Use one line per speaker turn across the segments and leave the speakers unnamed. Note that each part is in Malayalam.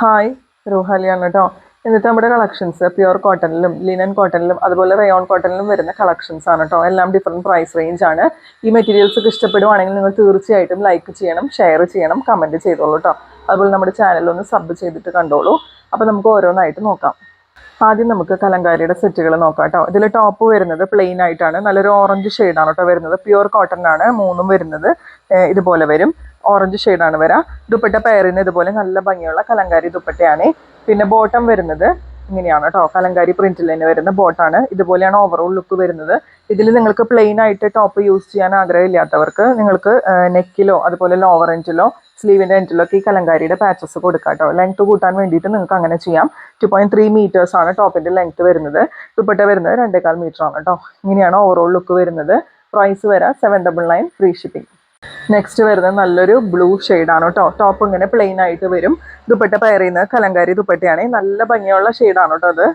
ഹായ് റൂഹാലിയാണ് കേട്ടോ എന്നിട്ട് നമ്മുടെ കളക്ഷൻസ് പ്യുവർ കോട്ടണിലും ലിനൻ കോട്ടണിലും അതുപോലെ റയോൺ കോട്ടണിലും വരുന്ന കളക്ഷൻസ് ആണ് കേട്ടോ എല്ലാം ഡിഫറെന്റ് പ്രൈസ് റേഞ്ച് ആണ്. ഈ മെറ്റീരിയൽസ് ഒക്കെ ഇഷ്ടപ്പെടുവാണെങ്കിൽ നിങ്ങൾ തീർച്ചയായിട്ടും ലൈക്ക് ചെയ്യണം ഷെയർ ചെയ്യണം കമന്റ് ചെയ്തോളൂ കേട്ടോ അതുപോലെ നമ്മുടെ ചാനലൊന്ന് സബ് ചെയ്തിട്ട് കണ്ടോളൂ. അപ്പോൾ നമുക്ക് ഓരോന്നായിട്ട് നോക്കാം. ആദ്യം നമുക്ക് കലങ്കാരിയുടെ സെറ്റുകൾ നോക്കാം കേട്ടോ ഇതിൽ ടോപ്പ് വരുന്നത് പ്ലെയിൻ ആയിട്ടാണ്. നല്ലൊരു ഓറഞ്ച് ഷെയ്ഡാണ് കേട്ടോ വരുന്നത്. പ്യുവർ കോട്ടൺ ആണ്. മൂന്നും വരുന്നത്. ഇതുപോലെ വരും. ഓറഞ്ച് ഷെയ്ഡാണ് വരാം. ദുപ്പട്ട പെയറിന് ഇതുപോലെ നല്ല ഭംഗിയുള്ള കലങ്കാരി ദുപ്പട്ടയാണ്. പിന്നെ ബോട്ടം വരുന്നത് ഇങ്ങനെയാണ് കേട്ടോ കലങ്കാരി പ്രിന്റിൽ തന്നെ വരുന്ന ബോട്ടാണ് ഇതുപോലെയാണ് ഓവറോൾ ലുക്ക് വരുന്നത്. ഇതിൽ നിങ്ങൾക്ക് പ്ലെയിൻ ആയിട്ട് ടോപ്പ് യൂസ് ചെയ്യാൻ ആഗ്രഹമില്ലാത്തവർക്ക് നിങ്ങൾക്ക് നെക്കിലോ അതുപോലെ ലോവർ എൻഡിലോ സ്ലീവിന്റെ എൻഡിലോ ഒക്കെ ഈ കലങ്കാരിയുടെ പാച്ചസ് കൊടുക്കാം കേട്ടോ ലെങ്ത് കൂട്ടാൻ വേണ്ടിയിട്ട് നിങ്ങൾക്ക് അങ്ങനെ ചെയ്യാം. ടു പോയിന്റ് ത്രീ മീറ്റേഴ്സ് ആണ് ടോപ്പിന്റെ ലെങ്ത് വരുന്നത്. ദുപ്പട്ട വരുന്നത് രണ്ടേകാൽ മീറ്റർ ആണ് കേട്ടോ ഇങ്ങനെയാണ് ഓവറോൾ ലുക്ക് വരുന്നത്. പ്രൈസ് വരാം seven double nine free shipping next വരുന്നത് നല്ലൊരു ബ്ലൂ ആണ് കേട്ടോ. ടോപ്പ് ഇങ്ങനെ പ്ലെയിൻ ആയിട്ട് വരും. ദുപ്പട്ട പെയർ ചെയ്യുന്നത് കലങ്കാരി ദുപ്പട്ടയാണ്. നല്ല ഭംഗിയുള്ള ഷെയ്ഡാണ് കേട്ടോ അത്.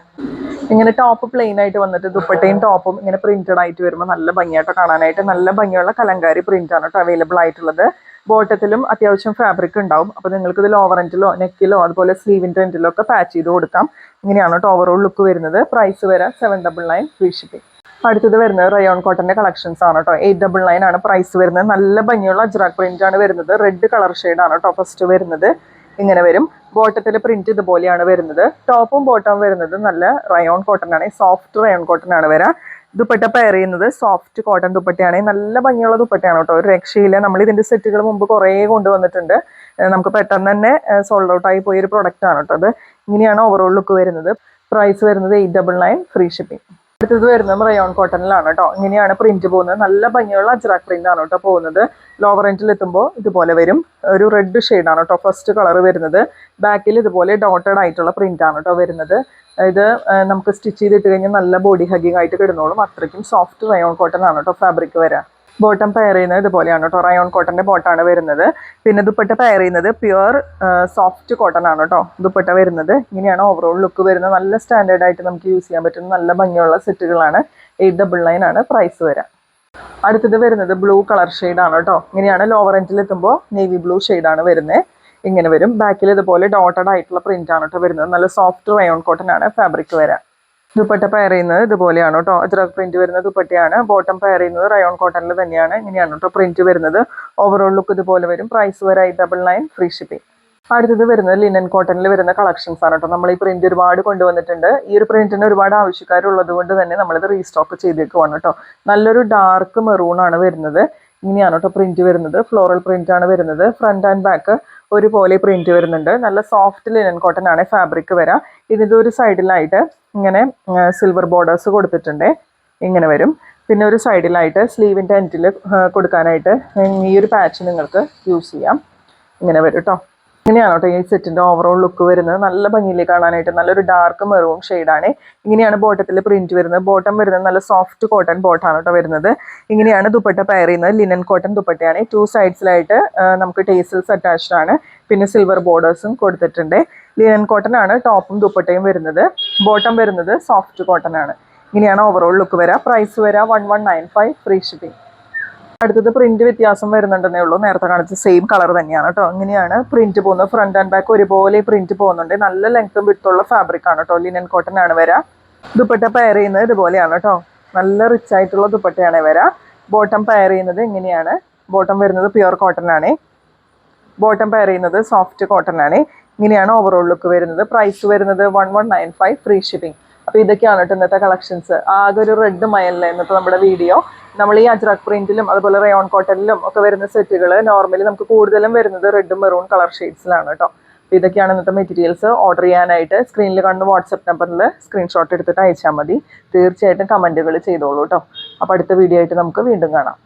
ഇങ്ങനെ ടോപ്പ് പ്ലെയിൻ ആയിട്ട് വന്നിട്ട് ദുപ്പട്ടയും ടോപ്പും ഇങ്ങനെ പ്രിന്റഡ് ആയിട്ട് വരുമ്പോൾ നല്ല ഭംഗിയായിട്ട് കാണാനായിട്ട്. നല്ല ഭംഗിയുള്ള കലങ്കാരി പ്രിന്റ് ആണ് കേട്ടോ അവൈലബിൾ ആയിട്ടുള്ളത്. ബോട്ടത്തിലും അത്യാവശ്യം ഫാബ്രിക് ഉണ്ടാവും. അപ്പോൾ നിങ്ങൾക്ക് ഇതിൽ ലോവർ എൻഡിലോ നെക്കിലോ അതുപോലെ സ്ലീവിന്റെ എൻഡിലോ ഒക്കെ പാച്ച് ചെയ്ത് കൊടുക്കാം. ഇങ്ങനെയാണ് കേട്ടോ ഓവറോൾ ലുക്ക് വരുന്നത്. പ്രൈസ് വരാം seven double nine free shipping അടുത്തത് വരുന്നത് റയോൺ കോട്ടന്റെ കളക്ഷൻസ് ആണ് കേട്ടോ എയ്റ്റ് ഡബിൾ നയൻ ആണ് പ്രൈസ് വരുന്നത്. നല്ല ഭംഗിയുള്ള അജ്രാക് പ്രിന്റ് ആണ് വരുന്നത്. റെഡ് കളർ ആണ് കേട്ടോ ഫസ്റ്റ് വരുന്നത്. ഇങ്ങനെ വരും. ബോട്ടത്തിലെ പ്രിന്റ് ഇതുപോലെയാണ് വരുന്നത്. ടോപ്പും ബോട്ടവും വരുന്നത് നല്ല റയോൺ കോട്ടൺ ആണ്. സോഫ്റ്റ് റയോൺ കോട്ടൺ ആണ് വരാം. ദുപ്പട്ട പെയർ ചെയ്യുന്നത് സോഫ്റ്റ് കോട്ടൺ ദുപ്പട്ടയാണ്. നല്ല ഭംഗിയുള്ള ദുപ്പട്ടയാണ് കേട്ടോ ഒരു രക്ഷയില്ല. നമ്മൾ ഇതിന്റെ സെറ്റുകൾ മുമ്പ് കുറേ കൊണ്ടുവന്നിട്ടുണ്ട്. നമുക്ക് പെട്ടെന്ന് തന്നെ സോൾഡ് ഔട്ട് ആയി പോയ ഒരു പ്രൊഡക്റ്റ് ആണ് കേട്ടോ അത്. ഇങ്ങനെയാണ് ഓവറോൾ ലുക്ക് വരുന്നത്. പ്രൈസ് വരുന്നത് eight double nine free shipping അടുത്തത് വരുന്നത് റയോൺ കോട്ടണിലാണ് കേട്ടോ. ഇങ്ങനെയാണ് പ്രിന്റ് പോകുന്നത്. നല്ല ഭംഗിയുള്ള അജ്രാക് പ്രിന്റ് ആണ് കേട്ടോ പോകുന്നത്. ലോവർ എൻഡിൽ എത്തുമ്പോൾ ഇതുപോലെ വരും. ഒരു റെഡ് ആണ് കേട്ടോ ഫസ്റ്റ് കളർ വരുന്നത്. ബാക്കിൽ ഇതുപോലെ ഡോട്ടഡ് ആയിട്ടുള്ള പ്രിന്റ് ആണ് കേട്ടോ വരുന്നത്. ഇത് നമുക്ക് സ്റ്റിച്ച് ചെയ്തിട്ട് കഴിഞ്ഞാൽ നല്ല ബോഡി ഹഗിങ് ആയിട്ട് കിടന്നോളും. അത്രയ്ക്കും സോഫ്റ്റ് റയോൺ കോട്ടൺ ആണ് കേട്ടോ ഫാബ്രിക് വരാം. ബോട്ടം പെയർ ചെയ്യുന്നത് ഇതുപോലെയാണ് കേട്ടോ. റയോൺ കോട്ടന്റെ ബോട്ടാണ് വരുന്നത്. പിന്നെ ദുപ്പട്ട പെയർ ചെയ്യുന്നത് പ്യുവർ സോഫ്റ്റ് കോട്ടൺ ആണ് കേട്ടോ. ദുപ്പട്ട വരുന്നത്. ഇങ്ങനെയാണ് ഓവറോൾ ലുക്ക് വരുന്നത്. നല്ല സ്റ്റാൻഡേർഡ് ആയിട്ട് നമുക്ക് യൂസ് ചെയ്യാൻ പറ്റുന്ന നല്ല ഭംഗിയുള്ള സെറ്റുകളാണ്. എയ്റ്റ് ഡബിൾ നയൻ ആണ് പ്രൈസ് വരാം. അടുത്തത് വരുന്നത് ബ്ലൂ കളർ ആണ് കേട്ടോ. ഇങ്ങനെയാണ് ലോവർ എൻഡിൽ എത്തുമ്പോൾ നേവി ബ്ലൂ ആണ് വരുന്നത് ഇങ്ങനെ വരും. ബാക്കിൽ ഇതുപോലെ ഡോട്ടഡ് ആയിട്ടുള്ള പ്രിന്റ് ആണ് കേട്ടോ വരുന്നത്. നല്ല സോഫ്റ്റ് റയോൺ കോട്ടൺ ആണ്. ഫാബ്രിക് വരാം. ദുപ്പട്ട പയർ ചെയ്യുന്നത് ഇതുപോലെയാണ് കേട്ടോ. അജ്രക് പ്രിന്റ് വരുന്ന ദുപ്പട്ടയാണ്. ബോട്ടം പയർ ചെയ്യുന്നത് റയോൺ കോട്ടണിൽ തന്നെയാണ്. ഇങ്ങനെയാണ് കേട്ടോ പ്രിന്റ് വരുന്നത്. ഓവറോൾ ലുക്ക് ഇതുപോലെ വരും. പ്രൈസ് വരെ ഡബിൾ നയൻ ഫ്രീ ഷിപ്പിംഗ് അടുത്തത് വരുന്നത് ലിനൻ കോട്ടണിൽ വരുന്ന കളക്ഷൻസ് ആണ് കേട്ടോ. നമ്മൾ ഈ പ്രിന്റ് ഒരുപാട് കൊണ്ടുവന്നിട്ടുണ്ട്. ഈ ഒരു പ്രിന്റിന് ഒരുപാട് ആവശ്യക്കാരുള്ളത് കൊണ്ട് തന്നെ നമ്മളിത് റീസ്റ്റോക്ക് ചെയ്തേക്കുവാണ് കേട്ടോ. നല്ലൊരു ഡാർക്ക് മെറൂൺ ആണ് വരുന്നത്. ഇങ്ങനെയാണ് കേട്ടോ പ്രിന്റ് വരുന്നത്. ഫ്ലോറൽ പ്രിന്റ് ആണ് വരുന്നത്. ഫ്രണ്ട് ആൻഡ് ബാക്ക് ഒരുപോലെ പ്രിന്റ് വരുന്നുണ്ട്. നല്ല സോഫ്റ്റ് ലിനൻ കോട്ടൺ ആണ് ഫാബ്രിക് വരാം. ഇതിന്റെ ഒരു സൈഡിലായിട്ട് ഇങ്ങനെ സിൽവർ ബോർഡേഴ്സ് കൊടുത്തിട്ടുണ്ട്. ഇങ്ങനെ വരും. പിന്നെ ഒരു സൈഡിലായിട്ട് സ്ലീവിന്റെ എൻഡിൽ കൊടുക്കാനായിട്ട് ഈ ഒരു പാച്ച് നിങ്ങൾക്ക് യൂസ് ചെയ്യാം. ഇങ്ങനെ വരും കേട്ടോ ഇങ്ങനെയാണ് കേട്ടോ ഈ സെറ്റിന്റെ ഓവറോൾ ലുക്ക് വരുന്നത്? നല്ല ഭംഗിയിൽ കാണാനായിട്ട് നല്ലൊരു ഡാർക്ക് മെറൂൺ ആണ്. ഇങ്ങനെയാണ് ബോട്ടത്തിൽ പ്രിന്റ് വരുന്നത്. ബോട്ടം വരുന്നത് നല്ല സോഫ്റ്റ് കോട്ടൺ ബോട്ടാണ് കേട്ടോ വരുന്നത്. ഇങ്ങനെയാണ് ദുപ്പട്ട പെയർ ചെയ്യുന്നത്. ലിനൻ കോട്ടൺ ദുപ്പട്ടയാണ്. ടു സൈഡ്സിലായിട്ട് നമുക്ക് ടേസിൽസ് അറ്റാച്ച്ഡ് ആണ്. പിന്നെ സിൽവർ ബോർഡേഴ്സും കൊടുത്തിട്ടുണ്ട്. ലിനൻ കോട്ടൺ ആണ്. ടോപ്പും ദുപ്പട്ടയും വരുന്നത്. ബോട്ടം വരുന്നത് സോഫ്റ്റ് കോട്ടൺ ആണ്. ഇങ്ങനെയാണ് ഓവറോൾ ലുക്ക് വരാം. പ്രൈസ് വരാം one one nine five free shipping അടുത്തത് പ്രിന്റ് വ്യത്യാസം വരുന്നുണ്ടെന്നേ ഉള്ളൂ. നേരത്തെ കാണിച്ച സെയിം കളർ തന്നെയാണ് കേട്ടോ. ഇങ്ങനെയാണ് പ്രിന്റ് പോകുന്നത്. ഫ്രണ്ട് ആൻഡ് ബാക്ക് ഒരുപോലെ പ്രിന്റ് പോകുന്നുണ്ട്. നല്ല ലെങ്ത്തും വിട്ടുള്ള ഫാബ്രിക് ആണ് കേട്ടോ. ലിനൻ കോട്ടൺ ആണ് വരാ. ദുപ്പട്ട പെയർ ചെയ്യുന്നത് ഇതുപോലെയാണ് കേട്ടോ. നല്ല റിച്ച് ആയിട്ടുള്ള ദുപ്പട്ടയാണ് വരാ. ബോട്ടം പെയർ ചെയ്യുന്നത് ഇങ്ങനെയാണ്. ബോട്ടം വരുന്നത് പ്യുവർ കോട്ടൺ ആണ്. ബോട്ടം പെയർ ചെയ്യുന്നത് സോഫ്റ്റ് കോട്ടൺ ആണ്. ഇങ്ങനെയാണ് ഓവറോൾ ലുക്ക് വരുന്നത്. പ്രൈസ് വരുന്നത് one one nine five free shipping അപ്പോൾ ഇതൊക്കെയാണ് കേട്ടോ ഇന്നത്തെ കളക്ഷൻസ് ആകെ ഒരു റെഡ് മയലിലെ ഇന്നത്തെ നമ്മുടെ വീഡിയോ നമ്മൾ ഈ അജ്രക് പ്രിന്റിലും അതുപോലെ റയോൺ കോട്ടണിലും ഒക്കെ വരുന്ന സെറ്റുകൾ നോർമലി നമുക്ക് കൂടുതലും വരുന്നത് റെഡും മെറൂൺ കളർ ഷെയ്ഡ്സിലാണ് കേട്ടോ. അപ്പോൾ ഇതൊക്കെയാണ് ഇന്നത്തെ മെറ്റീരിയൽസ് ഓർഡർ ചെയ്യാനായിട്ട് സ്ക്രീനിൽ കാണുന്ന വാട്സപ്പ് നമ്പറിൽ സ്ക്രീൻഷോട്ട് എടുത്തിട്ട് അയച്ചാൽ മതി. തീർച്ചയായിട്ടും കമന്റുകൾ ചെയ്തോളൂ കേട്ടോ. അപ്പോൾ അടുത്ത വീഡിയോ ആയിട്ട് നമുക്ക് വീണ്ടും കാണാം.